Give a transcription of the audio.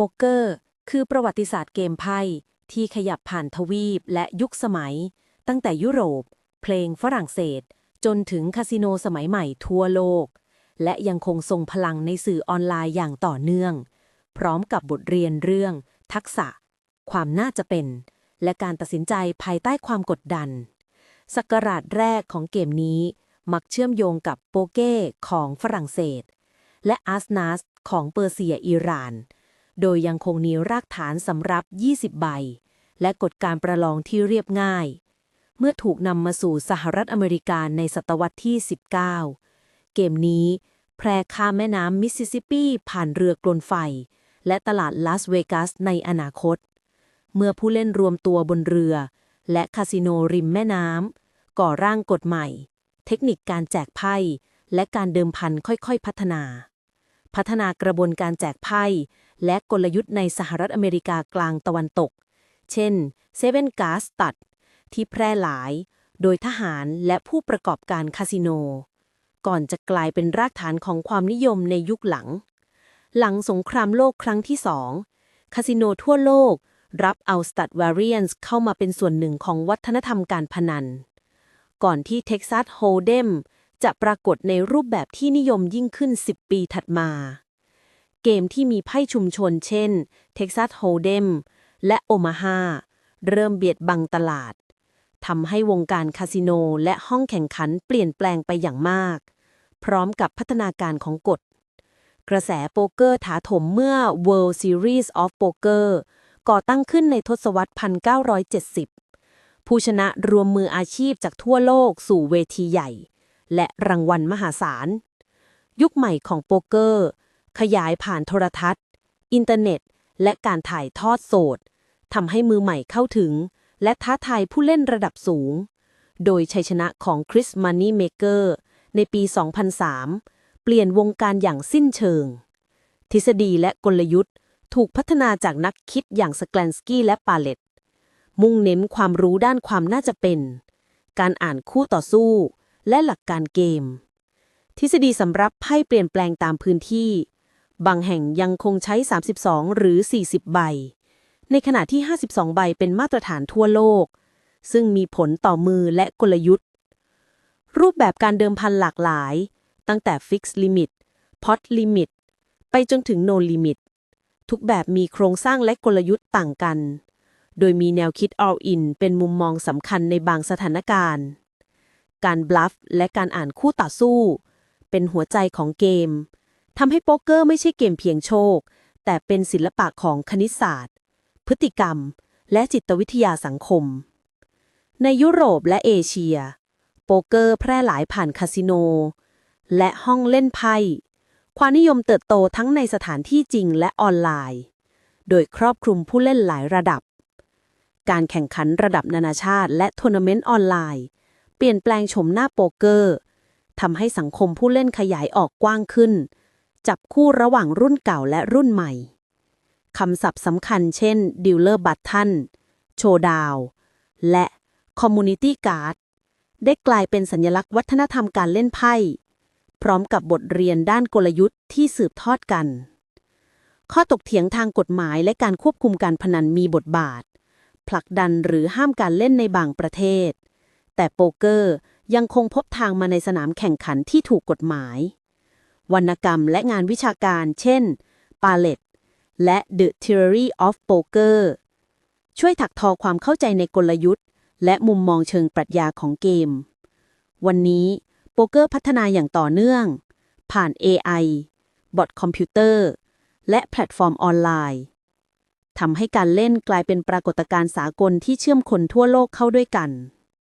โป๊กเกอร์ คือประวัติศาสตร์เกมไพ่ที่ขยับผ่านทวีปและยุคสมัย ตั้งแต่ยุโรป เพลงฝรั่งเศส จนถึงคาสิโนสมัยใหม่ทั่วโลก และยังคงทรงพลังในสื่อออนไลน์อย่างต่อเนื่อง พร้อมกับบทเรียนเรื่อง ทักษะ ความน่าจะเป็น และการตัดสินใจภายใต้ความกดดันสักราชแรกของเกมนี้ มักเชื่อมโยงกับโปเก้ของฝรั่งเศส และอาสนัสของเปอร์เซียอิหร่าน โดยยังคงมีรากฐานสำหรับ 20 ใบ และกฎการประลองที่เรียบง่าย เมื่อถูกนำมาสู่สหรัฐอเมริกาในศตวรรษที่ 19 เกมนี้แพร่ข้ามแม่น้ำมิสซิสซิปปีผ่านเรือกลนไฟ และตลาดลาสเวกัสในอนาคต เมื่อผู้เล่นรวมตัวบนเรือ และคาสิโนริมแม่น้ำก่อร่างกฎใหม่ เทคนิคการแจกไพ่ และการเดิมพันค่อยๆพัฒนา พัฒนากระบวนการแจกไพ่ และกลยุทธ์ในสหรัฐอเมริกากลางตะวันตก เช่นเซเว่นกาสตัด ที่แพร่หลาย โดยทหารและผู้ประกอบการคาสิโน ก่อนจะกลายเป็นรากฐานของความนิยมในยุคหลัง หลังสงครามโลกครั้งที่สองคาสิโนทั่วโลกรับเอาสตัดวาเรียนส์เข้ามาเป็นส่วนหนึ่งของวัฒนธรรมการพนัน ก่อนที่เท็กซัสโฮเดมจะปรากฏในรูปแบบที่นิยมยิ่งขึ้น 10 ปีถัดมา กมที่มีไพ่ชุมชนเช่นเท็กซัสโฮเดมและโอมาฮาเริ่มเบียดบังตลาดทำให้วงการคาสิโนและห้องแข่งขันเปลี่ยนแปลงไปอย่างมาก พร้อมกับพัฒนาการของกฎ กระแสโป๊กเกอร์ถาถมเมื่อ World Series of Poker ก่อตั้งขึ้นในทศวรรษ 1970 ผู้ชนะรวมมืออาชีพจากทั่วโลกสู่เวทีใหญ่ และรางวัลมหาศาล ยุคใหม่ของโป๊กเกอร์ ขยายผ่านโทรทัศน์ อินเทอร์เน็ต และการถ่ายทอดสดทำให้มือใหม่เข้าถึง และท้าทายผู้เล่นระดับสูง โดยชัยชนะของคริสมันนี่เมเกอร์ในปี 2003 เปลี่ยนวงการอย่างสิ้นเชิง ทฤษฎีและกลยุทธ์ถูกพัฒนาจากนักคิดอย่างสแกลนสกี้และปาเลตมุ่งเน้นความรู้ด้านความน่าจะเป็น การอ่านคู่ต่อสู้ และหลักการเกม ทฤษฎีสำรับไพ่เปลี่ยนแปลงตามพื้นที่ บางแห่งยังคงใช้ 32 หรือ 40 ใบ ในขณะที่ 52 ใบเป็นมาตรฐานทั่วโลก ซึ่งมีผลต่อมือและกลยุทธ์ รูปแบบการเดิมพันหลากหลาย ตั้งแต่ Fix Limit Pot Limit ไปจนถึง No Limit ทุกแบบมีโครงสร้างและกลยุทธ์ต่างกัน โดยมีแนวคิด all in เป็นมุมมองสำคัญในบางสถานการณ์ การบลัฟและการอ่านคู่ต่อสู้ เป็นหัวใจของเกม ทำให้โป๊กเกอร์ไม่ใช่เกมเพียงโชค แต่เป็นศิลปะของคณิตศาสตร์ พฤติกรรม และจิตวิทยาสังคม ในยุโรปและเอเชีย โป๊กเกอร์แพร่หลายผ่านคาสิโน และห้องเล่นไพ่ ความนิยมเติบโตทั้งในสถานที่จริงและออนไลน์ โดยครอบคลุมผู้เล่นหลายระดับ การแข่งขันระดับนานาชาติและทัวร์นาเมนต์ออนไลน์ เปลี่ยนแปลงโฉมหน้าโป๊กเกอร์ทำให้สังคมผู้เล่นขยายออกกว้างขึ้น จับคู่ระหว่างรุ่นเก่าและรุ่นใหม่ คำศัพท์สำคัญเช่น Dealer Button Showdown และ Community Card ได้กลายเป็นสัญลักษณ์วัฒนธรรมการเล่นไพ่ พร้อมกับบทเรียนด้านกลยุทธ์ที่สืบทอดกัน ข้อตกเถียงทางกฎหมายและการควบคุมการพนันมีบทบาท ผลักดันหรือห้ามการเล่นในบางประเทศ แต่โป๊กเกอร์ยังคงพบทางมาในสนามแข่งขันที่ถูกกฎหมาย วรรณกรรมและงานวิชาการ เช่นปาเลตและ The Theory of Poker ช่วยถักทอความเข้าใจในกลยุทธ์ และมุมมองเชิงปรัชญาของเกม วันนี้โป๊กเกอร์พัฒนาอย่างต่อเนื่อง ผ่าน AI บอทคอมพิวเตอร์ และแพลตฟอร์มออนไลน์ทำให้การเล่นกลายเป็นปรากฏการณ์สากลที่เชื่อมคนทั่วโลกเข้าด้วยกัน